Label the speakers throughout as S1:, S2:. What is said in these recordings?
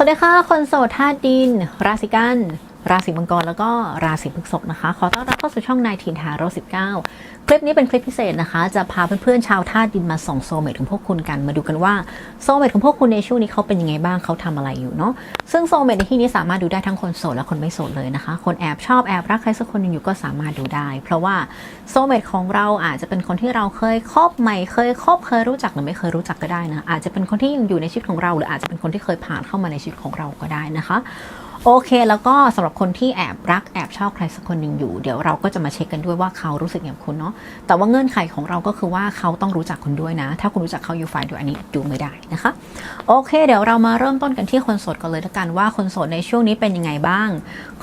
S1: สวัสดีค่ะ คนโสดธาตุดิน ราศีกัน ราศีมังกรแล้วก็ราศีพฤษภนะคะ ขอต้อนรับเข้าสู่ช่องนายถินทาโร่19คลิปนี้เป็นคลิปพิเศษนะคะ จะพาเพื่อนๆชาวธาตุดินมาส่องโซเมตของพวกคุณกัน มาดูกันว่าโซเมตของพวกคุณในช่วงนี้เขาเป็นยังไงบ้างเขาทำอะไรอยู่เนาะ ซึ่งโซเมตในที่นี้สามารถดูได้ทั้งคนโสดและคนไม่โสดเลยนะคะ คนแอบชอบแอบรักใครสักคนนึงอยู่ก็สามารถดูได้ เพราะว่าโซเมตของเราอาจจะเป็นคนที่เราเคยคบใหม่เคยคบเคยรู้จักหรือไม่เคยรู้จักก็ได้นะ อาจจะเป็นคนที่ยังอยู่ในชีวิตของเรา หรืออาจจะเป็นคนที่เคยผ่านเข้ามาในชีวิตของเราก็ได้นะคะ โอเค แล้วก็สำหรับคนที่แอบรักแอบชอบใครสักคนหนึ่งอยู่ เดี๋ยวเราก็จะมาเช็คกันด้วยว่าเขารู้สึกอย่างคุณเนาะแต่ว่าเงื่อนไขของเราก็คือว่าเขาต้องรู้จักคุณด้วยนะ ถ้าคุณรู้จักเขาอยู่ฝ่ายเดียวอันนี้ดูไม่ได้นะคะ โอเค เดี๋ยวเรามาเริ่มต้นกันที่คนโสดกันเลยละกันว่าคนโสดในช่วงนี้เป็นยังไงบ้าง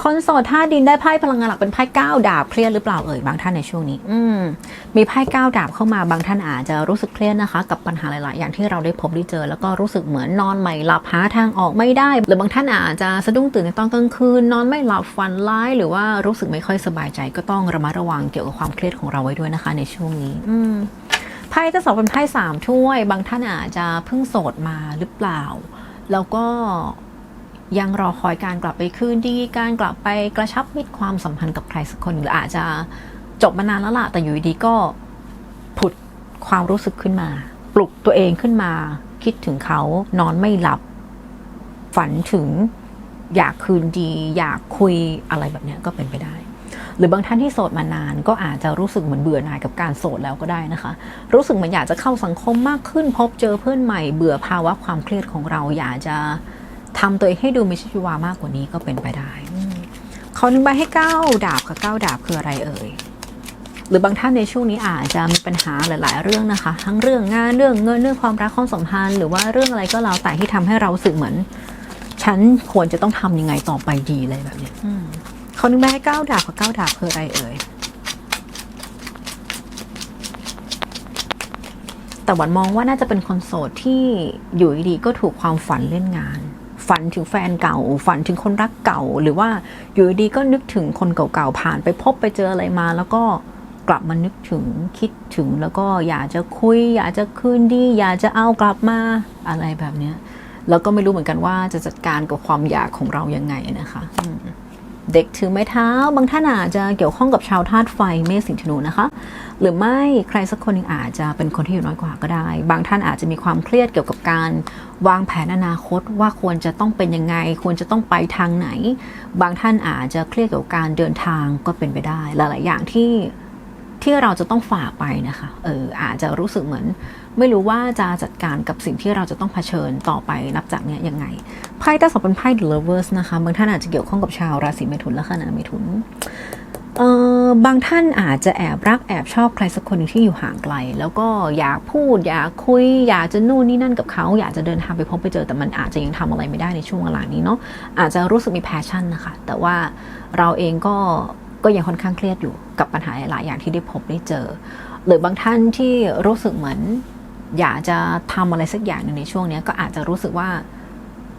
S1: คนโสดท่าดินได้ไพ่พลังงานหลักเป็นไพ่ก้าวดาบเครียดหรือเปล่าเอ่ยบางท่านในช่วงนี้ อืมมีไพ่ก้าวดาบเข้ามาบางท่านอาจจะรู้สึกเครียดนะคะ กับปัญหาหลาย ๆ อย่างที่เราได้พบได้เจอ แล้วก็รู้สึกเหมือนนอนไม่หลับหาทางออกไม่ได้ หรือบางท่านอาจจะสะดุ้งตื่นในตอนกลางคืนนอนไม่หลับฝันร้ายหรือว่ารู้สึกไม่ค่อยสบายใจก็ต้องระมัดระวังเกี่ยวกับความเครียดของเราไว้ด้วยนะคะ ในช่วงนี้ อืมไพ่จะสอบเป็นไพ่สามถ้วย บางท่านอาจจะเพิ่งโสดมาหรือเปล่า แล้วก็ ยังรอคอยการกลับไปคืนดีการกลับไปกระชับมิตรความสัมพันธ์กับใครสักคนหรืออาจจะจบมานานแล้วล่ะแต่อยู่ดีก็ผุดความรู้สึกขึ้นมา ปลุกตัวเองขึ้นมา คิดถึงเขานอนไม่หลับ ฝันถึงอยากคืนดี อยากคุยอะไรแบบนี้ก็เป็นไปได้ หรือบางท่านที่โสดมานานก็อาจจะรู้สึกเหมือนเบื่อหน่ายกับการโสดแล้วก็ได้นะคะ รู้สึกเหมือนอยากจะเข้าสังคมมากขึ้น พบเจอเพื่อนใหม่ เบื่อภาวะความเครียดของเราอยากจะ ทำตัวเองให้ดูมีชีวิตชีวามากกว่านี้ก็เป็นไปได้เขานึงใบให้เก้าดาบกับเก้าดาบคืออะไรเอ่ยหรือบางท่านในช่วงนี้อาจจะมีปัญหาหลาย ๆ เรื่องนะคะ ทั้งเรื่องงานเรื่องเงินเรื่องความรักความสัมพันธ์หรือว่าเรื่องอะไรก็แล้วแต่ที่ทำให้เราสึกเหมือน ฉันควรจะต้องทำยังไงต่อไปดีอะไรแบบนี้เขานึกมาให้เก้าดาบกับเก้าดาบคืออะไรเอ่ยแต่หวันมองว่าน่าจะเป็นคนโสดที่อยู่ดีก็ถูกความฝันเล่นงาน ฝันถึงแฟนเก่า ฝันถึงคนรักเก่า หรือว่าอยู่ดีๆก็นึกถึงคนเก่าๆผ่านไปพบไปเจออะไรมา แล้วก็กลับมานึกถึงคิดถึงแล้วก็อยากจะคุย อยากจะคืนดี อยากจะเอากลับมาอะไรแบบเนี้ยแล้วก็ไม่รู้เหมือนกันว่าจะจัดการกับความอยากของเรายังไงนะคะอื เด็กถือไม้เท้า บางท่านอาจจะเกี่ยวข้องกับชาวธาตุไฟเมษสิงห์ธนูนะคะ หรือไม่ใครสักคนนึงอาจจะเป็นคนที่อยู่น้อยกว่าก็ได้ บางท่านอาจจะมีความเครียดเกี่ยวกับการวางแผนอนาคตว่าควรจะต้องเป็นยังไง ควรจะต้องไปทางไหน บางท่านอาจจะเครียดเกี่ยวกับการเดินทางก็เป็นไปได้ หลาย ๆ อย่างที่ที่เราจะต้องฝ่าไปนะคะเอออาจจะรู้สึกเหมือน ไม่รู้ว่าจะจัดการกับสิ่งที่เราจะต้องเผชิญต่อไปนับจากเนี้ยยังไงไพ่ตาสองเป็นไพ่ The Lovers นะคะบางท่านอาจจะเกี่ยวข้องกับชาวราศีเมถุนและขณะเมถุนเออบางท่านอาจจะแอบรักแอบชอบใครสักคนที่อยู่ห่างไกล แล้วก็อยากพูด อยากคุย อยากจะนู่นนี่นั่นกับเขา อยากจะเดินทางไปพบไปเจอแต่มันอาจจะยังทำอะไรไม่ได้ในช่วงเวลานี้เนาะอาจจะรู้สึกมีแพชชั่นนะคะ แต่ว่าเราเองก็ก็ยังค่อนข้างเครียดอยู่กับปัญหาหลายอย่างที่ได้พบได้เจอ หรือบางท่านที่รู้สึกเหมือน อยากจะทำอะไรสักอย่างหนึ่งในช่วงเนี้ยก็อาจจะรู้สึกว่า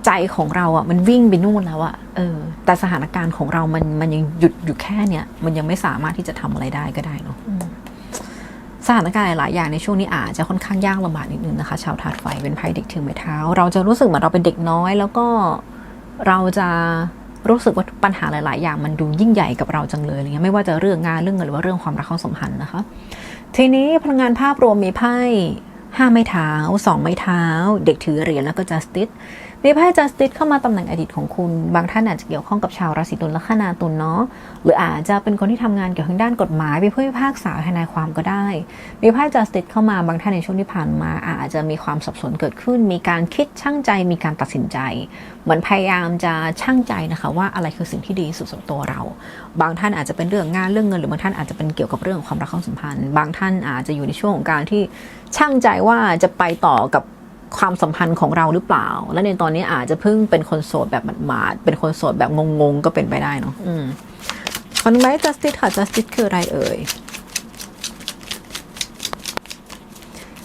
S1: ใจของเราอะมันวิ่งไปนู่นแล้วอะเออ แต่สถานการณ์ของเรามันมันยังหยุดอยู่แค่เนี้ยมันยังไม่สามารถที่จะทำอะไรได้ก็ได้เนาะอืมสถานการณ์หลาย ๆ อย่างในช่วงนี้อาจจะค่อนข้างยากลำบากนิดนึงนะคะ ชาวธาตุไฟเป็นไพ่เด็กถึงไม้เท้า เราจะรู้สึกเหมือนเราเป็นเด็กน้อย แล้วก็เราจะรู้สึกว่าปัญหาหลาย ๆ อย่างมันดูยิ่งใหญ่กับเราจังเลยอะไรเงี้ยไม่ว่าจะเรื่องงานเรื่องเงินหรือว่าเรื่องความรักความสัมพันธ์นะคะ ทีนี้พลังงานภาพรวมมีไพ่ ห้าไม้เท้าสองไม้เท้า เด็กถือเหรียญแล้วก็จัสติส มีไพ่ justice เข้ามาตำแหน่งอดีตของคุณ บางท่านอาจจะเกี่ยวข้องกับชาวราศีตุลและคนาตุลเนาะหรืออาจจะเป็นคนที่ทำงานเกี่ยวกับทางด้านกฎหมายเป็นผู้พิพากษาทนายความก็ได้ มีไพ่ justice เข้ามาบางท่านในช่วงที่ผ่านมา อาจจะมีความสับสนเกิดขึ้น มีการคิดช่างใจมีการตัดสินใจ เหมือนพยายามจะช่างใจนะคะว่าอะไรคือสิ่งที่ดีสุดสำหรับตัวเรา บางท่านอาจจะเป็นเรื่องงานเรื่องเงินหรือบางท่านอาจจะเป็นเกี่ยวกับเรื่องของความรักความสัมพันธ์ บางท่านอาจจะอยู่ในช่วงของการที่ช่างใจว่าจะไปต่อกับ ความสัมพันธ์ของเราหรือเปล่า และในตอนนี้อาจจะเพิ่งเป็นคนโสดแบบหมาดๆเป็นคนโสดแบบงงๆก็เป็นไปได้เนาะอืมคอนไม justice ค่ะ justice คืออะไรเอ่ย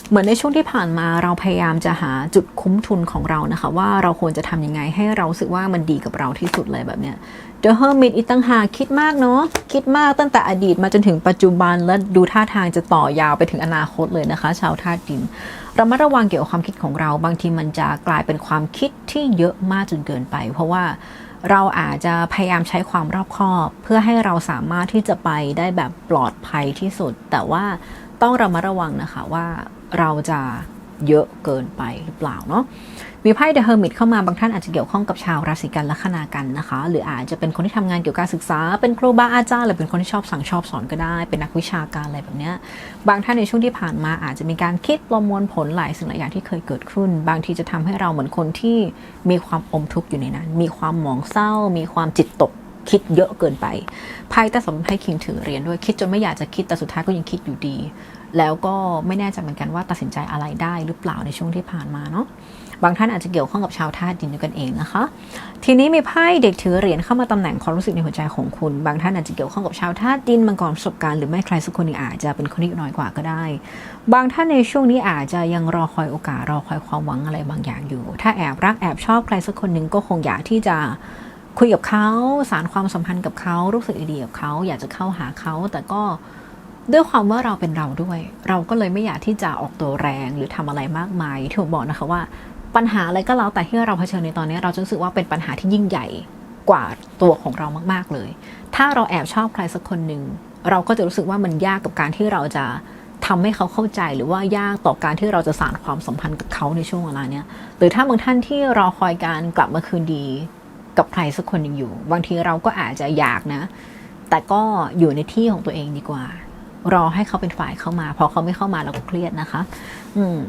S1: เหมือนในช่วงที่ผ่านมาเราพยายามจะหาจุดคุ้มทุนของเรานะคะ ว่าเราควรจะทำยังไงให้เรารู้สึกว่ามันดีกับเราที่สุดเลยแบบเนี้ย The Hermit อีกตั้งหากคิดมากเนาะคิดมากตั้งแต่อดีตมาจนถึงปัจจุบันและดูท่าทางจะต่อยาวไปถึงอนาคตเลยนะคะ ชาวธาตุดิน เรามาระวังเกี่ยวกับความคิดของเรา บางทีมันจะกลายเป็นความคิดที่เยอะมากจนเกินไป เพราะว่าเราอาจจะพยายามใช้ความรอบคอบ เพื่อให้เราสามารถที่จะไปได้แบบปลอดภัยที่สุด แต่ว่าต้องเรามาระวังนะคะว่าเราจะเยอะเกินไปหรือเปล่าเนาะ มีไพ่ The Hermit เข้ามาบางท่านอาจจะเกี่ยวข้องกับชาวราศีกันและคนากันนะคะ หรืออาจจะเป็นคนที่ทำงานเกี่ยวกับการศึกษา เป็นครูบาอาจารย์หรือเป็นคนที่ชอบสั่งชอบสอนก็ได้ เป็นนักวิชาการอะไรแบบเนี้ยบางท่านในช่วงที่ผ่านมาอาจจะมีการคิดประมวลผลหลายสิ่งหลายอย่างที่เคยเกิดขึ้น บางทีจะทำให้เราเหมือนคนที่มีความอมทุกข์อยู่ในนั้น มีความหมองเศร้า มีความจิตตกคิดเยอะเกินไปไพ่แต่สมให้คิงถือเหรียญด้วยคิดจนไม่อยากจะคิดแต่สุดท้ายก็ยังคิดอยู่ดี แล้วก็ไม่แน่ใจเหมือนกันว่าตัดสินใจอะไรได้หรือเปล่าในช่วงที่ผ่านมาเนาะ บางท่านอาจจะเกี่ยวข้องกับชาวธาตุดินด้วยกันเองนะคะ ทีนี้มีไพ่เด็กถือเหรียญเข้ามาตำแหน่งความรู้สึกในหัวใจของคุณ บางท่านอาจจะเกี่ยวข้องกับชาวธาตุดินมังกรประสบการณ์หรือไม่ใครสักคนหนึ่งอาจจะเป็นคนที่น้อยกว่าก็ได้ บางท่านในช่วงนี้อาจจะยังรอคอยโอกาสรอคอยความหวังอะไรบางอย่างอยู่ ถ้าแอบรักแอบชอบใครสักคนหนึ่งก็คงอยากที่จะคุยกับเขาสารความสัมพันธ์กับเขารู้สึกดีกับเขาอยากจะเข้าหาเขาแต่ก็ด้วยความว่าเราเป็นเราด้วย เราก็เลยไม่อยากที่จะออกตัวแรงหรือทำอะไรมากมายที่ผมบอกนะคะว่า ปัญหาอะไรก็แล้วแต่ที่เราเผชิญในตอนนี้ เราจะรู้สึกว่าเป็นปัญหาที่ยิ่งใหญ่กว่าตัวของเรามาก ๆเลย ถ้าเราแอบชอบใครสักคนหนึ่งเราก็จะรู้สึกว่ามันยากกับการที่เราจะทำให้เขาเข้าใจหรือว่ายากต่อการที่เราจะสานความสัมพันธ์กับเขาในช่วงเวลาเนี้ยหรือถ้าบางท่านที่รอคอยการกลับมาคืนดีกับใครสักคนหนึ่งอยู่ บางทีเราก็อาจจะอยากนะ แต่ก็อยู่ในที่ของตัวเองดีกว่า รอให้เขาเป็นฝ่ายเข้ามา พอเขาไม่เข้ามาเราก็เครียดนะคะ อืม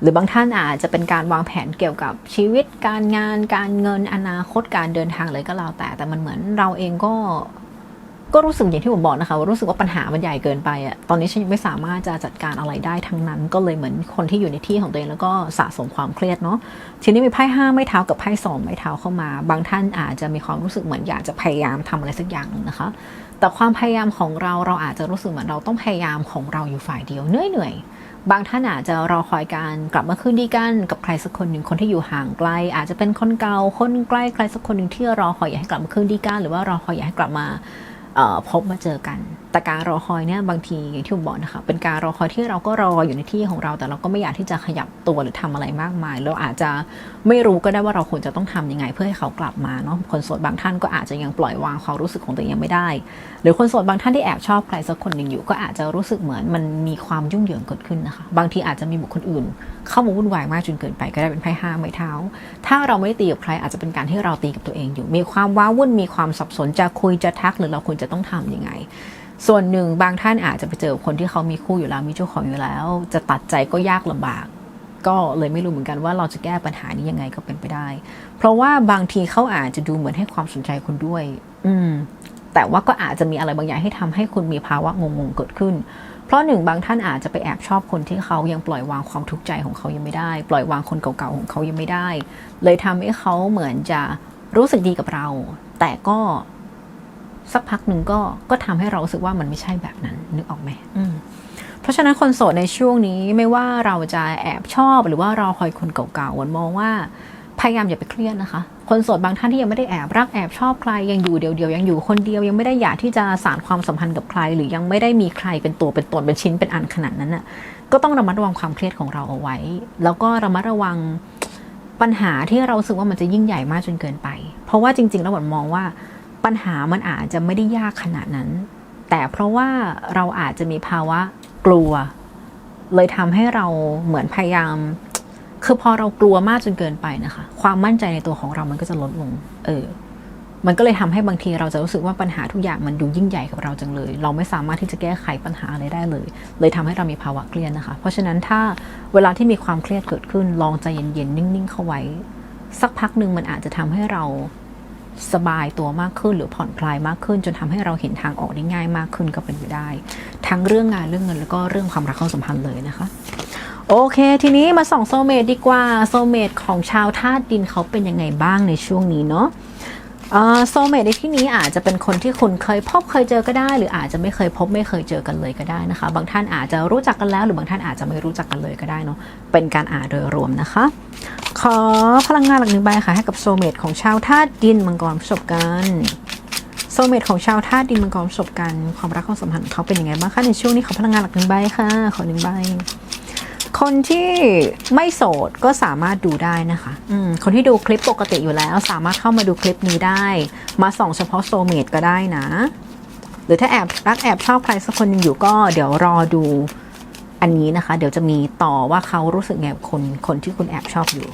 S1: หรือบางท่านอาจจะเป็นการวางแผนเกี่ยวกับชีวิตการงาน การเงินอนาคตการเดินทางเลยก็แล้วแต่ แต่มันเหมือนเราเองก็ก็รู้สึกอย่างที่ผมบอกนะคะว่ารู้สึกว่าปัญหามันใหญ่เกินไปอะตอนนี้ฉันยังไม่สามารถจะจัดการอะไรได้ทั้งนั้น ก็เลยเหมือนคนที่อยู่ในที่ของตัวเองแล้วก็สะสมความเครียดเนาะทีนี้มีไพ่ห้าไม้เท้ากับไพ่สองไม้เท้าเข้ามา บางท่านอาจจะมีความรู้สึกเหมือนอยากจะพยายามทำอะไรสักอย่างนะคะ แต่ความพยายามของเราเราอาจจะรู้สึกเหมือนเราต้องพยายามของเราอยู่ฝ่ายเดียวเหนื่อยเหนื่อยๆ บางท่านอาจจะรอคอยการกลับมาคืนดีกันกับใครสักคนหนึ่งคนที่อยู่ห่างไกล อาจจะเป็นคนเก่าคนใกล้ใครสักคนหนึ่งที่รอคอยอยากให้กลับมาคืนดีกันหรือว่ารอคอยอยากให้กลับมาพบมาเจอกัน แต่การรอคอยเนี่ยบางทีอย่างที่ผมบอกนะคะเป็นการรอคอยที่เราก็รออยู่ในที่ของเรา แต่เราก็ไม่อยากที่จะขยับตัวหรือทำอะไรมากมายเราอาจจะไม่รู้ก็ได้ว่าเราควรจะต้องทำยังไง เพื่อให้เขากลับมาเนาะคนโสดบางท่านก็อาจจะยังปล่อยวางความรู้สึกของตัวเองยังไม่ได้ หรือคนโสดบางท่านที่แอบชอบใครสักคนหนึ่งอยู่ ก็อาจจะรู้สึกเหมือนมันมีความยุ่งเหยิงเกิดขึ้นนะคะ บางทีอาจจะมีบุคคลอื่น เข้ามาวุ่นวายมากจนเกินไปก็ได้เป็นไพ่ห้าไม้เท้า ถ้าเราไม่ได้ตีกับใครอาจจะเป็นการที่เราตีกับตัวเองอยู่ มีความว้าวุ่นมีความสับสนจะคุยจะทักหรือเราควรจะต้องทำยังไง ส่วนหนึ่งบางท่านอาจจะไปเจอคนที่เขามีคู่อยู่แล้วมีเจ้าของอยู่แล้ว จะตัดใจก็ยากลำบาก ก็เลยไม่รู้เหมือนกันว่าเราจะแก้ปัญหานี้ยังไงก็เป็นไปได้ เพราะว่าบางทีเขาอาจจะดูเหมือนให้ความสนใจคุณด้วย อืม แต่ว่าก็อาจจะมีอะไรบางอย่างให้ทำให้คุณมีภาวะงงๆเกิดขึ้น เพราะหนึ่งบางท่านอาจจะไปแอบชอบคนที่เขายังปล่อยวางความทุกข์ใจของเขายังไม่ได้ ปล่อยวางคนเก่าๆของเขายังไม่ได้ เลยทำให้เขาเหมือนจะรู้สึกดีกับเรา แต่ก็ สักพักหนึ่งก็ก็ทำให้เรารู้สึกว่ามันไม่ใช่แบบนั้นนึกออกไหมอืมเพราะฉะนั้นคนโสดในช่วงนี้ไม่ว่าเราจะแอบชอบหรือว่าเราคอยคนเก่าๆวันมองว่าพยายามอย่าไปเครียดนะคะ คนโสดบางท่านที่ยังไม่ได้แอบรักแอบชอบใครยังอยู่เดียวๆยังอยู่คนเดียวยังไม่ได้อยากที่จะสานความสัมพันธ์กับใคร หรือยังไม่ได้มีใครเป็นตัวเป็นตนเป็นชิ้นเป็นอันขนาดนั้นน่ะก็ต้องระมัดระวังความเครียดของเราเอาไว้ แล้วก็ระมัดระวังปัญหาที่เรารู้สึกว่ามันจะยิ่งใหญ่มากจนเกินไป เพราะว่าจริงๆแล้วหวนมองว่า ปัญหามันอาจจะไม่ได้ยากขนาดนั้น แต่เพราะว่าเราอาจจะมีภาวะกลัว เลยทำให้เราเหมือนพยายาม คือพอเรากลัวมากจนเกินไปนะคะ ความมั่นใจในตัวของเรามันก็จะลดลง เออ มันก็เลยทำให้บางทีเราจะรู้สึกว่าปัญหาทุกอย่างมันดูยิ่งใหญ่กับเราจังเลย เราไม่สามารถที่จะแก้ไขปัญหาอะไรได้เลย เลยทำให้เรามีภาวะเครียดนะคะ เพราะฉะนั้นถ้าเวลาที่มีความเครียดเกิดขึ้น ลองใจเย็นๆนิ่งๆเข้าไว้ สักพักหนึ่งมันอาจจะทำให้เรา สบายตัวมากขึ้นหรือผ่อนคลายมากขึ้น จนทำให้เราเห็นทางออกได้ง่ายมากขึ้นก็เป็นไปได้ ทั้งเรื่องงานเรื่องเงินแล้วก็เรื่องความรักความสัมพันธ์เลยนะคะโอเค ทีนี้มาส่องโซเมตดีกว่าโซเมตของชาวธาตุดินเขาเป็นยังไงบ้างในช่วงนี้เนาะโซเมตในที่นี้อาจจะเป็นคนที่คุณเคยพบเคยเจอก็ได้ หรืออาจจะไม่เคยพบไม่เคยเจอกันเลยก็ได้นะคะ บางท่านอาจจะรู้จักกันแล้ว หรือบางท่านอาจจะไม่รู้จักกันเลยก็ได้เนาะเป็นการอ่านโดยรวมนะคะ ขอพลังงานหลักหนึ่งใบค่ะให้กับโซเมตของชาวธาตุดินมังกรประสบการณ์โซเมตของชาวธาตุดินมังกรประสบการณ์ความรักความสัมพันธ์เขาเป็นยังไงบ้างคะในช่วงนี้ขอพลังงานหลักหนึ่งใบค่ะ ขอหนึ่งใบคนที่ไม่โสดก็สามารถดูได้นะคะอืมคนที่ดูคลิปปกติอยู่แล้ว สามารถเข้ามาดูคลิปนี้ได้ มาส่องเฉพาะโซเมตก็ได้นะ หรือถ้าแอบรักแอบชอบใครสักคนนึงอยู่ก็เดี๋ยวรอดูอันนี้นะคะ เดี๋ยวจะมีต่อว่าเขารู้สึกไงกับคนคนที่คุณแอบชอบอยู่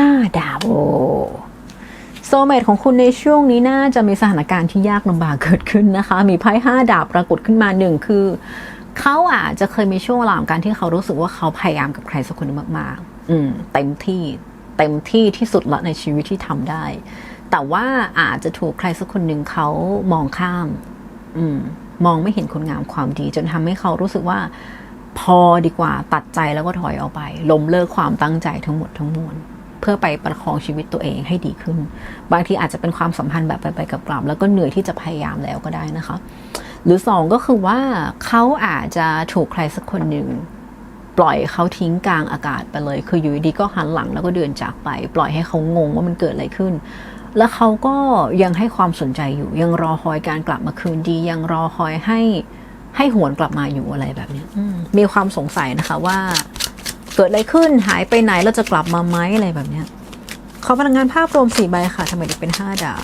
S1: ห้าดาวโอโซเมตของคุณในช่วงนี้น่าจะมีสถานการณ์ที่ยากลำบากเกิดขึ้นนะคะ มีไพ่ห้าดาบปรากฏขึ้นมาหนึ่งคือเขาอาจจะเคยมีช่วงเวลาของการที่เขารู้สึกว่าเขาพยายามกับใครสักคนมากๆ อืม เต็มที่เต็มที่ที่สุดละในชีวิตที่ทำได้ แต่ว่าอาจจะถูกใครสักคนหนึ่งเขามองข้าม อืม มองไม่เห็นคุณงามความดี จนทำให้เขารู้สึกว่า พอดีกว่าตัดใจแล้วก็ถอยออกไปล้มเลิกความตั้งใจทั้งหมดทั้งมวล เพื่อไปประคองชีวิตตัวเองให้ดีขึ้น บางทีอาจจะเป็นความสัมพันธ์แบบไปไปกับกลับ แล้วก็เหนื่อยที่จะพยายามแล้วก็ได้นะคะ หรือสองก็คือว่าเขาอาจจะถูกใครสักคนหนึ่งปล่อยเขาทิ้งกลางอากาศไปเลย คืออยู่ดีๆก็หันหลังแล้วก็เดินจากไป ปล่อยให้เขางงว่ามันเกิดอะไรขึ้น แล้วเขาก็ยังให้ความสนใจอยู่ ยังรอคอยการกลับมาคืนดี ยังรอคอยให้ให้หวนกลับมาอยู่อะไรแบบนี้มีความสงสัยนะคะว่า กิดอะไรขึ้นหายไปไหนเราจะกลับมาไหมอะไรแบบเนี้ยขอพลังงานภาพรวมสี่ใบค่ะทำไมถึงเป็นห้าดาว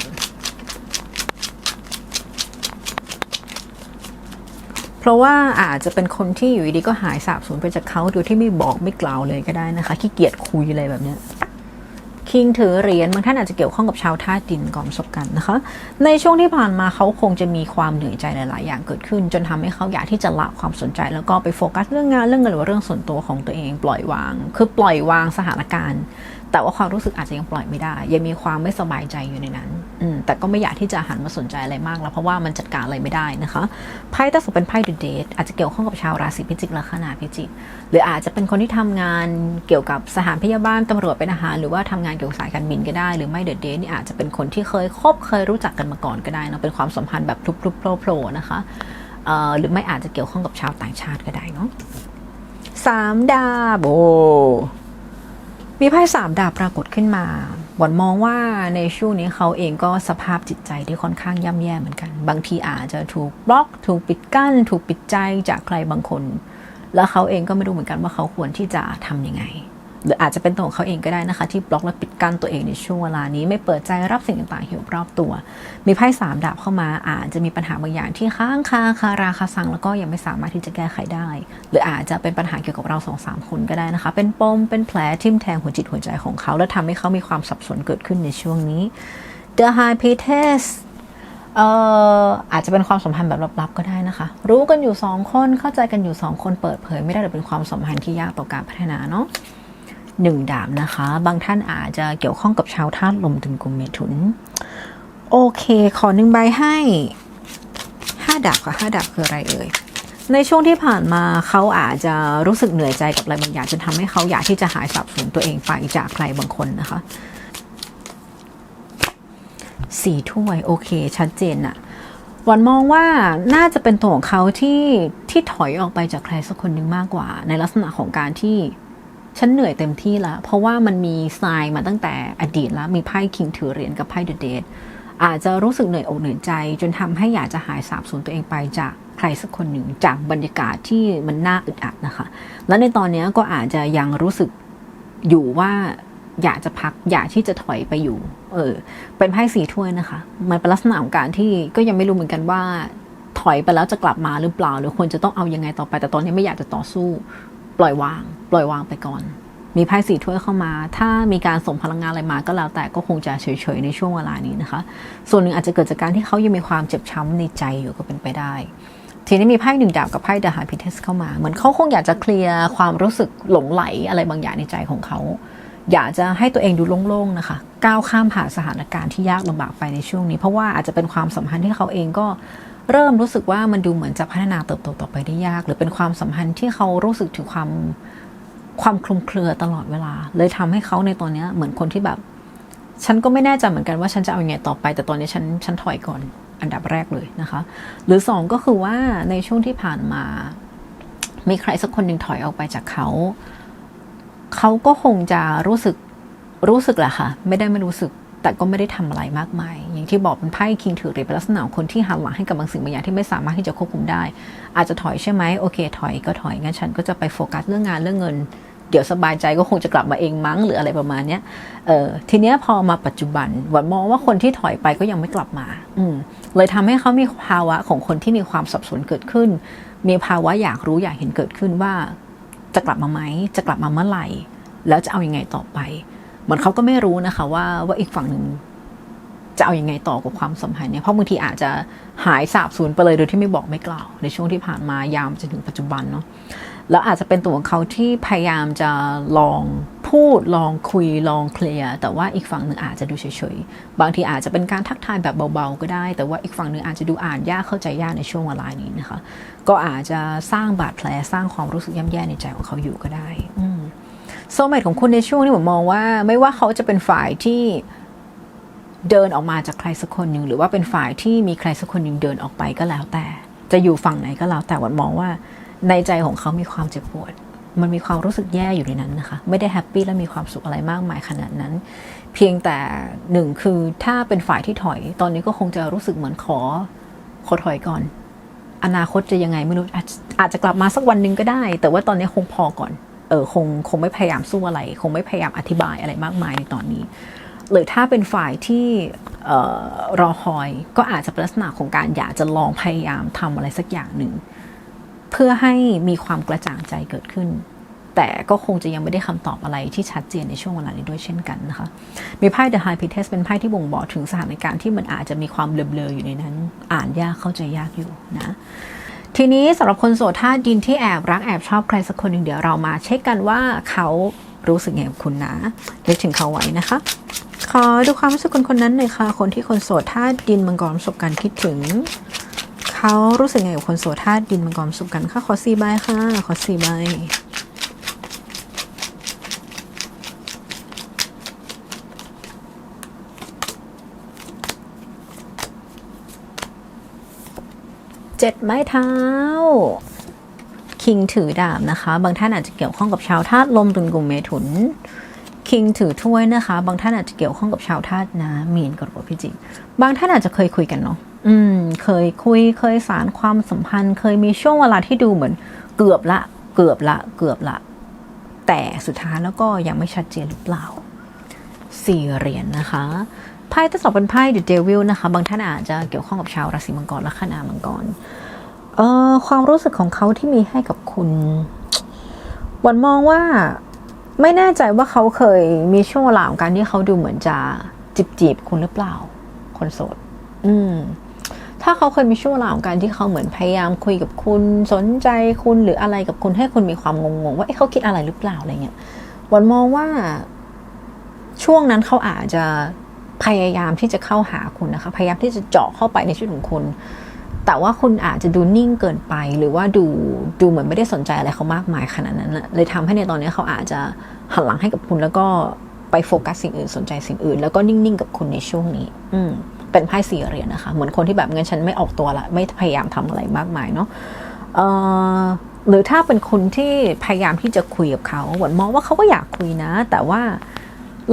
S1: เพราะว่าอาจจะเป็นคนที่อยู่ดีๆก็หายสาบสูญไปจากเขาโดยที่ไม่บอกไม่กล่าวเลยก็ได้นะคะขี้เกียจคุยอะไรแบบเนี้ย คิงถือเหรียญบางท่านอาจจะเกี่ยวข้องกับชาวท่าดินก่อนประสบกันนะคะ ในช่วงที่ผ่านมาเขาคงจะมีความเหนื่อยใจหลาย ๆ อย่างเกิดขึ้น จนทำให้เขาอยากที่จะละความสนใจ แล้วก็ไปโฟกัสเรื่องงานเรื่องเงินหรือว่าเรื่องส่วนตัวของตัวเอง ปล่อยวาง คือปล่อยวางสถานการณ์ แต่ว่าความรู้สึกอาจจะยังปล่อยไม่ได้ ยังมีความไม่สบายใจอยู่ในนั้นอืแต่ก็ไม่อยากที่จะหันมาสนใจอะไรมากแล้วเพราะว่ามันจัดการอะไรไม่ได้นะคะไพ่ตั้งสุดเป็นไพ่ดูเดทอาจจะเกี่ยวข้องกับชาวราศีพิจิกลัคนาพิจิก หรืออาจจะเป็นคนที่ทำงานเกี่ยวกับสถานพยาบาลตำรวจเป็นอาหาร หรือว่าทำงานเกี่ยวกับสายการบินก็ได้ หรือไม่เดทเดทนี่อาจจะเป็นคนที่เคยคบเคยรู้จักกันมาก่อนก็ได้นะเป็นความสัมพันธ์แบบพลุบๆโผล่ๆนะคะเอ่อหรือไม่อาจจะเกี่ยวข้องกับชาวต่างชาติก็ได้เนาะสามดาบโมีไพ่สามดาบปรากฏขึ้นมาบอนมองว่าในช่วงนี้เขาเองก็สภาพจิตใจที่ค่อนข้างย่ำแย่เหมือนกัน บางทีอาจจะถูกบล็อก ถูกปิดกั้น ถูกปิดใจจากใครบางคน แล้วเขาเองก็ไม่รู้เหมือนกันว่าเขาควรที่จะทำยังไง หรืออาจจะเป็นตัวของเขาเองก็ได้นะคะ ที่บล็อกและปิดกั้นตัวเองในช่วงเวลานี้ ไม่เปิดใจรับสิ่งต่างๆที่อยู่รอบตัว มีไพ่สามดาบเข้ามาอาจจะมีปัญหาบางอย่างที่ค้างคาคาราคาซังแล้วก็ยังไม่สามารถที่จะแก้ไขได้ หรืออาจจะเป็นปัญหาเกี่ยวกับเราสองสามคนก็ได้นะคะ เป็นปมเป็นแผลทิ่มแทงหัวจิตหัวใจของเขา แล้วทำให้เขามีความสับสนเกิดขึ้นในช่วงนี้ The High Priestess เอ่ออาจจะเป็นความสัมพันธ์แบบลับๆก็ได้นะคะ รู้กันอยู่สองคนเข้าใจกันอยู่สองคนเปิดเผยไม่ได้หรือเป็นความสัมพันธ์ที่ยากต่อการพัฒนาเนาะ หนึ่งดาบนะคะ บางท่านอาจจะเกี่ยวข้องกับชาวธาตุลมถึงกุมเมถุน โอเค ขอหนึ่งใบให้ห้าดาบค่ะห้าดาบคืออะไรเอ่ยในช่วงที่ผ่านมาเขาอาจจะรู้สึกเหนื่อยใจกับอะไรบางอย่างจนทำให้เขาอยากที่จะหายสับสนตัวเองไปจากใครบางคนนะคะสี่ถ้วยโอเค ชัดเจนอะวันมองว่าน่าจะเป็นตัวของเขาที่ที่ถอยออกไปจากใครสักคนหนึ่งมากกว่า ในลักษณะของการที่ ฉันเหนื่อยเต็มที่แล้วเพราะว่ามันมีทรายมาตั้งแต่อดีตแล้วมีไพ่คิงถือเหรียญกับไพ่เดอะเดทอาจจะรู้สึกเหนื่อยอกเหนื่อยใจ จนทำให้อยากจะหายสาบสูญตัวเองไปจากใครสักคนหนึ่งจากบรรยากาศที่มันน่าอึดอัดนะคะ และในตอนนี้ก็อาจจะยังรู้สึกอยู่ว่าอยากจะพักอยากที่จะถอยไปอยู่ เออ เป็นไพ่สีถ้วยนะคะ มันเป็นลักษณะของการที่ก็ยังไม่รู้เหมือนกันว่า ถอยไปแล้วจะกลับมาหรือเปล่า หรือควรจะต้องเอายังไงต่อไป แต่ตอนนี้ไม่อยากจะต่อสู้ ปล่อยวาง ปล่อยวางไปก่อน มีไพ่สี่ถ้วยเข้ามา ถ้ามีการส่งพลังงานอะไรมาก็แล้วแต่ก็คงจะเฉยๆในช่วงเวลานี้นะคะ ส่วนหนึ่งอาจจะเกิดจากการที่เขายังมีความเจ็บช้ำในใจอยู่ก็เป็นไปได้ทีนี้มีไพ่หนึ่งดาบกับไพ่เดอะฮาร์พิเทสเข้ามา เหมือนเขาคงอยากจะเคลียร์ความรู้สึกหลงไหลอะไรบางอย่างในใจของเขา อยากจะให้ตัวเองดูโล่งๆนะคะ ก้าวข้ามผ่านสถานการณ์ที่ยากลำบากไปในช่วงนี้ เพราะว่าอาจจะเป็นความสัมพันธ์ที่เขาเองก็เริ่มรู้สึกว่ามันดูเหมือนจะพัฒนาเติบโตต่อไปได้ยาก หรือเป็นความสัมพันธ์ที่เขารู้สึกถึงความ ความคลุมเครือตลอดเวลา เลยทำให้เขาในตอนเนี้ยเหมือนคนที่แบบ ฉันก็ไม่แน่ใจเหมือนกันว่าฉันจะเอาอยัางไงต่อไป แต่ตอนนี้ฉันฉันถอยก่อนอันดับแรกเลยนะคะ หรือสองก็คือว่าในช่วงที่ผ่านมามีใครสักคนหนึ่งถอยออกไปจากเขา เขาก็คงจะรู้สึกรู้สึกแหละค่ะ ไม่ได้ไม่รู้สึก แต่ก็ไม่ได้ทำอะไรมากมาย อย่างที่บอกเป็นไพ่คิงถือเหรียญเป็นลักษณะของคนที่หันหลังให้กับบางสิ่งบางอย่างที่ไม่สามารถที่จะควบคุมได้ อาจจะถอยใช่ไหมโอเค ถอยก็ถอยงั้นฉันก็จะไปโฟกัสเรื่องงานเรื่องเงิน เดี๋ยวสบายใจก็คงจะกลับมาเองมั้งหรืออะไรประมาณเนี้ยเออทีเนี้ยพอมาปัจจุบันหวันมองว่าคนที่ถอยไปก็ยังไม่กลับมา อืมเลยทำให้เขามีภาวะของคนที่มีความสับสนเกิดขึ้น มีภาวะอยากรู้อยากเห็นเกิดขึ้นว่า จะกลับมาไหมจะกลับมาเมื่อไหร่ แล้วจะเอาอยัางไงต่อไป เหมือนเขาก็ไม่รู้นะคะ ว่าว่าอีกฝั่งหนึ่งจะเอาอยัางไงต่อกับความสัมพันธ์เนี่ย เพราะบางทีอาจจะหายสาบสูญไปเลยโดยที่ไม่บอกไม่กล่าว ในช่วงที่ผ่านมายามจนถึงปัจจุบันเนาะ แล้วอาจจะเป็นตัวของเขาที่พยายามจะลองพูดลองคุยลองเคลียร์แต่ว่าอีกฝั่งหนึ่งอาจจะดูเฉยๆ บางทีอาจจะเป็นการทักทายแบบเบาๆ ก็ได้ แต่ว่าอีกฝั่งหนึ่งอาจจะดูอ่านยากเข้าใจยากในช่วงเวลานี้นะคะ ก็อาจจะสร้างบาดแผลสร้างความรู้สึกย่ำแย่ในใจของเขาอยู่ก็ได้อื โซเมตของคุณในช่วงนี้ผมมองว่า ไม่ว่าเขาจะเป็นฝ่ายที่เดินออกมาจากใครสักคนหนึ่งหรือว่าเป็นฝ่ายที่มีใครสักคนหนึ่งเดินออกไปก็แล้วแต่ จะอยู่ฝั่งไหนก็แล้วแต่วันมองว่า ในใจของเขามีความเจ็บปวด มันมีความรู้สึกแย่อยู่ในนั้นนะคะ ไม่ได้แฮปปี้และมีความสุขอะไรมากมายขนาดนั้น เพียงแต่หนึ่งคือถ้าเป็นฝ่ายที่ถอย ตอนนี้ก็คงจะรู้สึกเหมือนขอขอถอยก่อน อนาคตจะยังไงไม่รู้อาจจะกลับมาสักวันหนึ่งก็ได้ แต่ว่าตอนนี้คงพอก่อน เออคงคงไม่พยายามสู้อะไร คงไม่พยายามอธิบายอะไรมากมายในตอนนี้ หรือถ้าเป็นฝ่ายที่เออรอคอยก็อาจจะเป็นลักษณะของการอยากจะลองพยายามทำอะไรสักอย่างหนึ่ง เพื่อให้มีความกระจ่างใจเกิดขึ้น แต่ก็คงจะยังไม่ได้คำตอบอะไรที่ชัดเจนในช่วงเวลานี้ด้วยเช่นกันนะคะ มีไพ่ The High Priestess เป็นไพ่ที่บ่งบอกถึงสถานการณ์ที่มันอาจจะมีความเบลอๆอยู่ในนั้น อ่านยากเข้าใจยากอยู่นะ ทีนี้สำหรับคนโสดท่าตุดินที่แอบรักแอบชอบใครสักคนหนึ่งเดี๋ยวเรามาเช็คกันว่าเขารู้สึกไงกับคุณนะนึกถึงเขาไว้นะคะ ขอดูความรู้สึกคนคนนั้นหน่อยค่ะ คนที่คนโสดท่าตุดินมังกรประสบการณ์คิดถึง เขารู้สึกไงกับคนโสดท่าตุดินมังกรประสบการณ์ค่ะขอสี่ใบค่ะ ขอสี่ใบ จ็ดไม้เท้าคิงถือดาบนะคะ บางท่านอาจจะเกี่ยวข้องกับชาวธาตุลมตุลกลุ่มเมถุนคิงถือถ้วยนะคะ บางท่านอาจจะเกี่ยวข้องกับชาวธาตุน้ำมีนกรกฎพิจิกบางท่านอาจจะเคยคุยกันเนาะอืม เคยคุยเคยสารความสัมพันธ์ เคยมีช่วงเวลาที่ดูเหมือนเกือบละ เกือบละ เกือบละ แต่สุดท้ายแล้วก็ยังไม่ชัดเจนหรือเปล่าสี่เหรียญนะคะ ไพ่ที่สองเป็นไพ่ The Devil นะคะ บางท่านอาจจะเกี่ยวข้องกับชาวราศีมังกรและคณามังกรเอ่อความรู้สึกของเขาที่มีให้กับคุณวันมองว่าไม่แน่ใจว่าเขาเคยมีช่วงเวลาของการที่เขาดูเหมือนจะจีบจีบคุณหรือเปล่า คนโสด อืม ถ้าเขาเคยมีช่วงเวลาของการที่เขาเหมือนพยายามคุยกับคุณสนใจคุณหรืออะไรกับคุณให้คุณมีความงงๆว่าเอ๊ะเขาคิดอะไรหรือเปล่าอะไรเงี้ยวันมองว่าช่วงนั้นเขาอาจจะ พยายามที่จะเข้าหาคุณนะคะ พยายามที่จะเจาะเข้าไปในชีวิตของคุณ แต่ว่าคุณอาจจะดูนิ่งเกินไป หรือว่าดูดูเหมือนไม่ได้สนใจอะไรเขามากมายขนาดนั้น เลยทำให้ในตอนนี้เขาอาจจะหันหลังให้กับคุณแล้วก็ไปโฟกัสสิ่งอื่นสนใจสิ่งอื่น แล้วก็นิ่งๆกับคุณในช่วงนี้ อืมเป็นไพ่สี่เหรียญนะคะ เหมือนคนที่แบบงั้นฉันไม่ออกตัวละ ไม่พยายามทำอะไรมากมายเนาะหรือถ้าเป็นคนที่พยายามที่จะคุยกับเขาหวนมองว่าเขาก็อยากคุยนะ แต่ว่า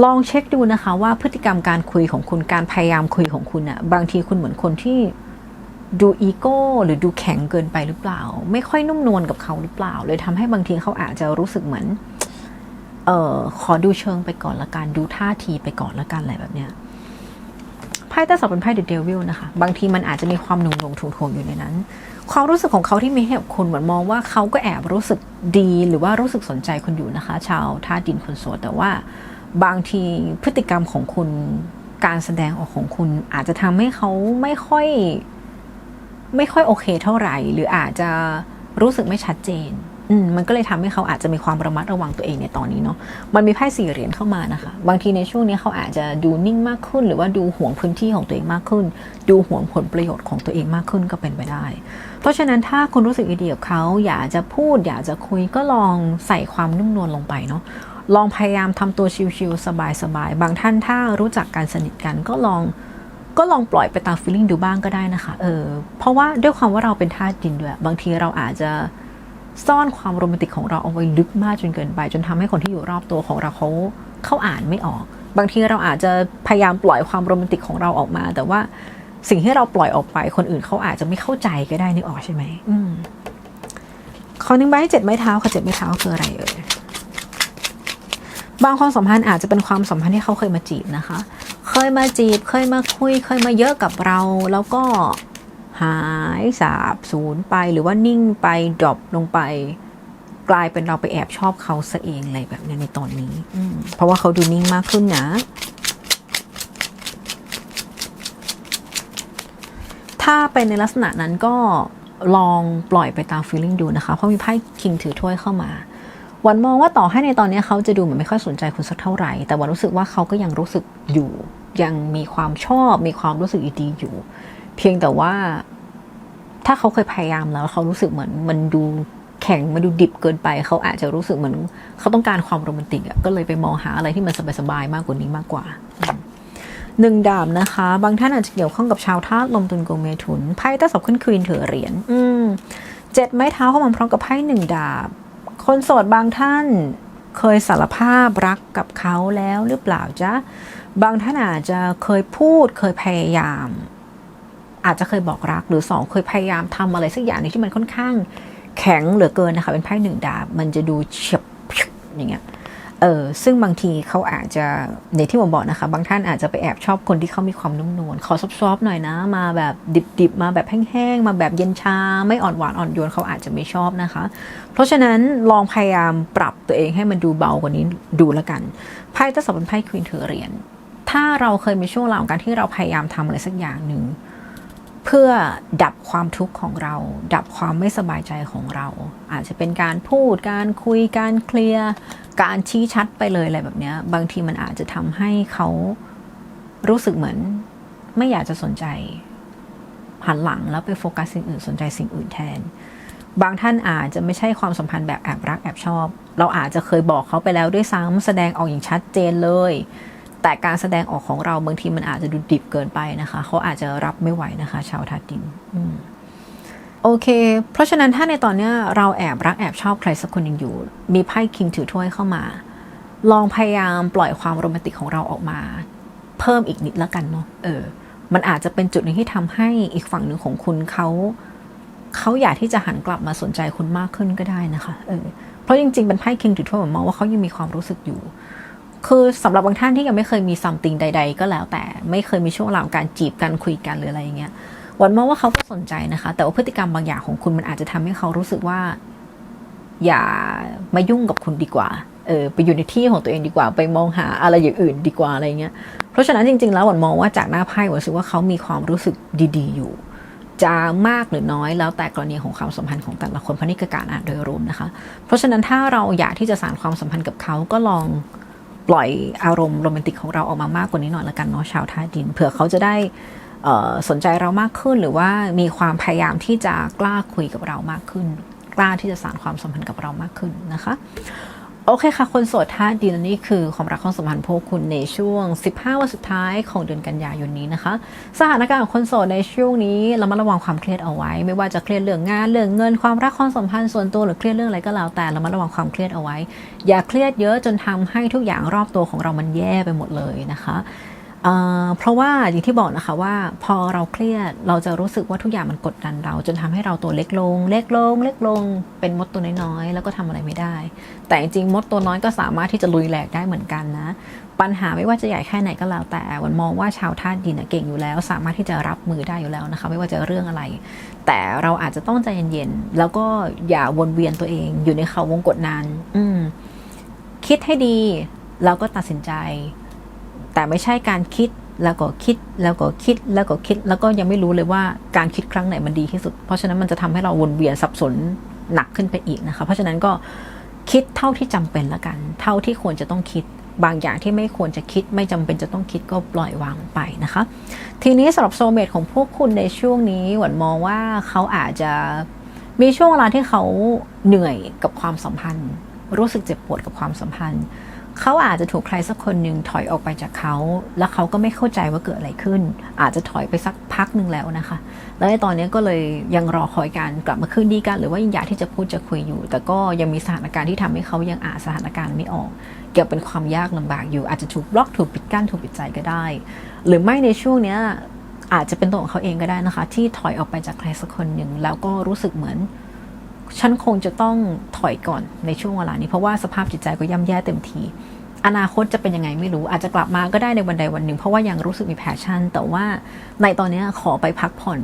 S1: ลองเช็คดูนะคะว่าพฤติกรรมการคุยของคุณการพยายามคุยของคุณอะบางทีคุณเหมือนคนที่ดูอีโก้หรือดูแข็งเกินไปหรือเปล่า ไม่ค่อยนุ่มนวลกับเขาหรือเปล่า เลยทำให้บางทีเขาอาจจะรู้สึกเหมือนเออขอดูเชิงไปก่อนละกันดูท่าทีไปก่อนละกันอะไรแบบเนี้ยไพ่ใต้สอบเป็นไพ่เดอะเดวิลนะคะ บางทีมันอาจจะมีความหนุ่งหลงถ่วงๆอยู่ในนั้น ความรู้สึกของเขาที่มีให้กับคุณเหมือนมองว่าเขาก็แอบรู้สึกดีหรือว่ารู้สึกสนใจคุณอยู่นะคะ ชาวท่าดินคนโสดแต่ว่า บางทีพฤติกรรมของคุณการแสดงออกของคุณ อาจจะทำให้เขาไม่ค่อย ไม่ค่อยโอเคเท่าไหร่ หรืออาจจะรู้สึกไม่ชัดเจนอืมมันก็เลยทำให้เขาอาจจะมีความระมัดระวังตัวเองในตอนนี้เนาะ มันมีไพ่สี่เหรียญเข้ามานะคะ บางทีในช่วงนี้เขาอาจจะดูนิ่งมากขึ้น หรือว่าดูห่วงพื้นที่ของตัวเองมากขึ้น ดูห่วงผลประโยชน์ของตัวเองมากขึ้นก็เป็นไปได้ เพราะฉะนั้นถ้าคุณรู้สึกดีกับเขาอยากจะพูด อยากจะคุยก็ลองใส่ความนุ่มนวลลงไปเนาะ ลองพยายามทำตัวชิลๆสบายๆ บางท่านถ้ารู้จักการสนิทกันก็ลองก็ลองปล่อยไปตามฟีลลิ่งดูบ้างก็ได้นะคะ เออ เพราะว่าด้วยความว่าเราเป็นธาตุดินด้วย บางทีเราอาจจะซ่อนความโรแมนติกของเราเอาไว้ลึกมากจนเกินไป จนทำให้คนที่อยู่รอบตัวของเราเขาเขาอ่านไม่ออก บางทีเราอาจจะพยายามปล่อยความโรแมนติกของเราออกมา แต่ว่าสิ่งที่เราปล่อยออกไป คนอื่นเขาอาจจะไม่เข้าใจก็ได้นึกออกใช่ไหมอืมขอหนึ่งใบให้เจ็ดไม้เท้าค่ะเจ็ดไม้เท้าคืออะไรเอ่ย บางความสัมพันธ์อาจจะเป็นความสัมพันธ์ที่เขาเคยมาจีบนะคะ เคยมาจีบ เคยมาคุย เคยมาเยอะกับเรา แล้วก็หายสาบสูญไป หรือว่านิ่งไปดรอปลงไป กลายเป็นเราไปแอบชอบเขาซะเองอะไรแบบนี้ในตอนนี้ เพราะว่าเขาดูนิ่งมากขึ้นนะถ้าเป็นในลักษณะนั้นก็ลองปล่อยไปตาม feeling ดูนะคะ เพราะมีไพ่คิงถือถ้วยเข้ามา วันมองว่าต่อให้ในตอนนี้เขาจะดูเหมือนไม่ค่อยสนใจคุณสักเท่าไหร่ แต่วันรู้สึกว่าเขาก็ยังรู้สึกอยู่ ยังมีความชอบ มีความรู้สึกดีอยู่ เพียงแต่ว่า ถ้าเขาเคยพยายามแล้วเขารู้สึกเหมือนมันดูแข็งมันดูดิบเกินไป เขาอาจจะรู้สึกเหมือน เขาต้องการความโรแมนติกก็เลยไปมองหาอะไรที่มันสบายๆมากกว่านี้มากกว่าหนึ่งดาบนะคะ บางท่านอาจจะเกี่ยวข้องกับชาวธาตุลมตุลโกเมถุนไพ่ตั้งศพขึ้นควีนถือเหรียญเจ็ดไม้เท้าเข้ามาพร้อมกับไพ่หนึ่งดาบ คนโสดบางท่านเคยสารภาพรักกับเขาแล้วหรือเปล่าจ๊ะ บางท่านอาจจะเคยพูดเคยพยายาม อาจจะเคยบอกรักหรือสองเคยพยายามทำอะไรสักอย่างนึงที่มันค่อนข้างแข็งเหลือเกินนะคะ เป็นไพ่หนึ่งดาบ มันจะดูเฉียบอย่างเงี้ย เออซึ่งบางทีเขาอาจจะในที่ผมบอกนะคะ บางท่านอาจจะไปแอบชอบคนที่เขามีความนุ่มนวลขอซอฟๆหน่อยนะ มาแบบดิบๆ มาแบบแห้งๆ มาแบบเย็นชา ไม่อ่อนหวานอ่อนโยนเขาอาจจะไม่ชอบนะคะ เพราะฉะนั้นลองพยายามปรับตัวเองให้มันดูเบากว่านี้ดูแล้วกันไพ่ตั้งสอบเป็นไพ่ควีนถือเรียญถ้าเราเคยมีช่วงเวลาของการที่เราพยายามทำอะไรสักอย่างหนึ่ง เพื่อดับความทุกข์ของเรา ดับความไม่สบายใจของเรา อาจจะเป็นการพูดการคุยการเคลียร์การชี้ชัดไปเลยอะไรแบบนี้บางทีมันอาจจะทำให้เขารู้สึกเหมือน ไม่อยากจะสนใจหันหลังแล้วไปโฟกัสสิ่งอื่นสนใจสิ่งอื่นแทน บางท่านอาจจะไม่ใช่ความสัมพันธ์แบบแอบรักแอบชอบ เราอาจจะเคยบอกเขาไปแล้วด้วยซ้ำแสดงออกอย่างชัดเจนเลย แต่การแสดงออกของเราบางทีมันอาจจะดูดิบเกินไปนะคะเขาอาจจะรับไม่ไหวนะคะ ชาวทัดดินโอเค เพราะฉะนั้นถ้าในตอนนี้เราแอบรักแอบชอบใครสักคนหนึ่งอยู่ มีไพ่คิงถือถ้วยเข้ามา ลองพยายามปล่อยความโรแมนติกของเราออกมา เพิ่มอีกนิดละกันเนาะเออ มันอาจจะเป็นจุดหนึ่งที่ทำให้อีกฝั่งหนึ่งของคุณเขาเขาอยากที่จะหันกลับมาสนใจคุณมากขึ้นก็ได้นะคะ เออ เพราะจริงๆเป็นไพ่คิงถือถ้วยผมมองว่าเขายังมีความรู้สึกอยู่ คือสำหรับบางท่านที่ยังไม่เคยมีซัมติงใด ๆ ก็แล้ว แต่ไม่เคยมีช่วงเวลาของการจีบกันคุยกันหรืออะไรอย่างเงี้ยวันมองว่าเขาก็สนใจนะคะ แต่ว่าพฤติกรรมบางอย่างของคุณมันอาจจะทำให้เขารู้สึกว่า อย่ามายุ่งกับคุณดีกว่าเออไปอยู่ในที่ของตัวเองดีกว่า ไปมองหาอะไรอย่างอื่นดีกว่าอะไรเงี้ย เพราะฉะนั้นจริง ๆ แล้ววันมองว่าจากหน้าไพ่วันรู้สึกว่าเขามีความรู้สึกดีๆอยู่ จะมากหรือน้อยแล้วแต่กรณีของความสัมพันธ์ของแต่ละคนเพราะนี่คือการอ่านโดยรวมนะคะ เพราะฉะนั้นถ้าเราอยากที่จะสานความสัมพันธ์กับเขาก็ลอง ปล่อยอารมณ์โรแมนติกของเราออกมามากกว่านี้หน่อยละกันเนาะชาวท่าดินเผื่อเขาจะได้สนใจเรามากขึ้นหรือว่ามีความพยายามที่จะกล้าคุยกับเรามากขึ้น กล้าที่จะสานความสัมพันธ์กับเรามากขึ้นนะคะ โอเคค่ะ คนโสดท่าดีนและนี่คือความรักความสัมพันธ์พวกคุณในช่วง 15 วันสุดท้ายของเดือนกันยายนนี้นะคะ สถานการณ์ของคนโสดในช่วงนี้เรามาระวังความเครียดเอาไว้ ไม่ว่าจะเครียดเรื่องงานเรื่องเงินความรักความสัมพันธ์ส่วนตัวหรือเครียดเรื่องอะไรก็แล้วแต่เรามาระวังความเครียดเอาไว้ อย่าเครียดเยอะจนทำให้ทุกอย่างรอบตัวของเรามันแย่ไปหมดเลยนะคะ เพราะว่าอย่างที่บอกนะคะว่าพอเราเครียดเราจะรู้สึกว่าทุกอย่างมันกดดันเรา จนทำให้เราตัวเล็กลง เล็กลง เล็กลง เป็นมดตัวน้อยๆแล้วก็ทำอะไรไม่ได้ แต่จริงมดตัวน้อยก็สามารถที่จะลุยแหลกได้เหมือนกันนะ ปัญหาไม่ว่าจะใหญ่แค่ไหนก็แล้วแต่วันมองว่าชาวธาตุดินเก่งอยู่แล้ว สามารถที่จะรับมือได้อยู่แล้วนะคะ ไม่ว่าจะเรื่องอะไร แต่เราอาจจะต้องใจเย็นๆแล้วก็อย่าวนเวียนตัวเอง อยู่ในเขาวงกดนานอืคิดให้ดีแล้วก็ตัดสินใจ แต่ไม่ใช่การคิดแล้วก็คิดแล้วก็คิดแล้วก็คิด แล้วก็ยังไม่รู้เลยว่าการคิดครั้งไหนมันดีที่สุด เพราะฉะนั้นมันจะทำให้เราวนเวียนสับสนหนักขึ้นไปอีกนะคะ เพราะฉะนั้นก็คิดเท่าที่จำเป็นละกัน เท่าที่ควรจะต้องคิดบางอย่างที่ไม่ควรจะคิดไม่จำเป็นจะต้องคิดก็ปล่อยวางไปนะคะ ทีนี้สำหรับโซเมตของพวกคุณในช่วงนี้หวันมองว่าเขาอาจจะมีช่วงเวลาที่เขาเหนื่อยกับความสัมพันธ์ รู้สึกเจ็บปวดกับความสัมพันธ์ เขาอาจจะถูกใครสักคนหนึ่งถอยออกไปจากเขา แล้วเขาก็ไม่เข้าใจว่าเกิดอะไรขึ้น อาจจะถอยไปสักพักหนึ่งแล้วนะคะ แล้วในตอนนี้ก็เลยยังรอคอยการกลับมาคืนดีกัน หรือว่ายังอยากที่จะพูดจะคุยอยู่ แต่ก็ยังมีสถานการณ์ที่ทำให้เขายังอ่านสถานการณ์ไม่ออก เกี่ยวเป็นความยากลำบากอยู่ อาจจะถูกบล็อกถูกปิดกั้นถูกปิดใจก็ได้ หรือไม่ในช่วงเนี้ยอาจจะเป็นตัวของเขาเองก็ได้นะคะ ที่ถอยออกไปจากใครสักคนหนึ่งแล้วก็รู้สึกเหมือน ฉันคงจะต้องถอยก่อนในช่วงเวลานี้ เพราะว่าสภาพจิตใจก็ย่ำแย่เต็มทีอนาคตจะเป็นยังไงไม่รู้อาจจะกลับมาก็ได้ในวันใดวันหนึ่ง เพราะว่ายังรู้สึกมีแพชชั่น แต่ว่าในตอนนี้ขอไปพักผ่อน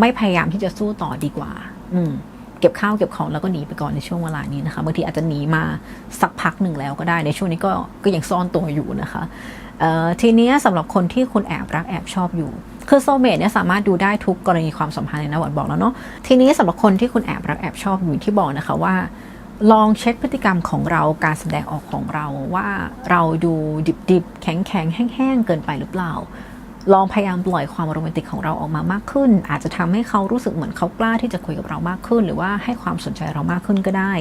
S1: ไม่พยายามที่จะสู้ต่อดีกว่า อืมเก็บข้าวเก็บของแล้วก็หนีไปก่อนในช่วงเวลานี้นะคะบางทีอาจจะหนีมาสักพักหนึ่งแล้วก็ได้ในช่วงนี้ก็ก็ยังซ่อนตัวอยู่นะคะทีนี้สำหรับคนที่คุณแอบรักแอบชอบอยู่ คือโซเมตเนี่ยสามารถดูได้ทุกกรณีความสัมพันธ์เลยนะหวันบอกแล้วเนาะทีนี้สำหรับคนที่คุณแอบรักแอบชอบอยู่ที่บอกนะคะว่า ลองเช็คพฤติกรรมของเราการแสดงออกของเราว่าเราดูดิบๆแข็งๆแห้งๆเกินไปหรือเปล่า ลองพยายามปล่อยความโรแมนติกของเราออกมามากขึ้น อาจจะทำให้เขารู้สึกเหมือนเขากล้าที่จะคุยกับเรามากขึ้น หรือว่าให้ความสนใจเรามากขึ้นก็ได้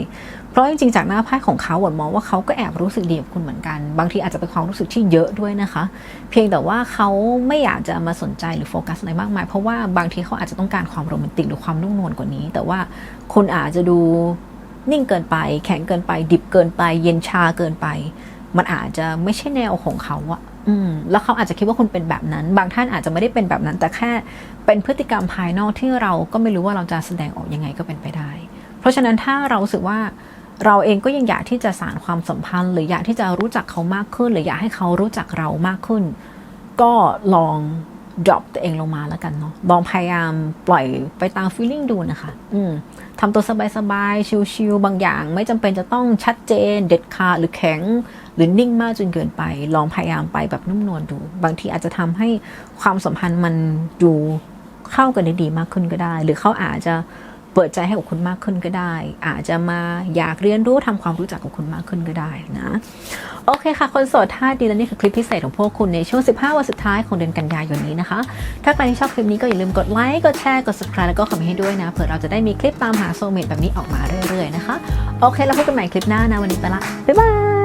S1: เพราะจริงๆจากหน้าไพ่ของเขาหวนมองว่าเขาก็แอบรู้สึกดีกับคุณเหมือนกัน บางทีอาจจะเป็นความรู้สึกที่เยอะด้วยนะคะ เพียงแต่ว่าเขาไม่อยากจะมาสนใจหรือโฟกัสอะไรมากมายเพราะว่าบางทีเขาอาจจะต้องการความโรแมนติกหรือความนุ่มนวลกว่านี้ แต่ว่าคุณอาจจะดูนิ่งเกินไป แข็งเกินไป ดิบเกินไป เย็นชาเกินไป มันอาจจะไม่ใช่แนวของเขาอะ อืมแล้วเขาอาจจะคิดว่าคุณเป็นแบบนั้น บางท่านอาจจะไม่ได้เป็นแบบนั้น แต่แค่เป็นพฤติกรรมภายนอกที่เราก็ไม่รู้ว่าเราจะแสดงออกยังไงก็เป็นไปได้ เพราะฉะนั้นถ้าเราสึกว่าเราเองก็ยังอยากที่จะสานความสัมพันธ์ หรืออยากที่จะรู้จักเขามากขึ้น หรืออยากให้เขารู้จักเรามากขึ้น ก็ลอง ดรอปตัวเองลงมาแล้วกันเนาะลองพยายามปล่อยไปตามฟีลลิ่งดูนะคะ อืมทำตัวสบายๆ ชิลๆ บางอย่าง ไม่จำเป็นจะต้องชัดเจน เด็ดขาดหรือแข็ง หรือนิ่งมากจนเกินไป ลองพยายามไปแบบนุ่มนวลดู บางทีอาจจะทำให้ความสัมพันธ์มันดูเข้ากันได้ดีมากขึ้นก็ได้ หรือเขาอาจจะ เปิดใจให้กับคุณมากขึ้นก็ได้ อาจจะมาอยากเรียนรู้ทำความรู้จักกับคุณมากขึ้นก็ได้นะ โอเคค่ะ คนโสดท่าดีและนี่คือคลิปพิเศษของพวกคุณในช่วง 15 วันสุดท้ายของเดือนกันยายนนี้นะคะ ถ้าใครที่ชอบคลิปนี้ก็อย่าลืมกดไลค์ กดแชร์ กด subscribe แล้วก็คอมเมนต์ให้ด้วยนะ เผื่อเราจะได้มีคลิปตามหาโซเมตแบบนี้ออกมาเรื่อยๆนะคะ โอเค แล้วพบกันใหม่คลิปหน้านะ วันนี้ไปละ บ๊ายบาย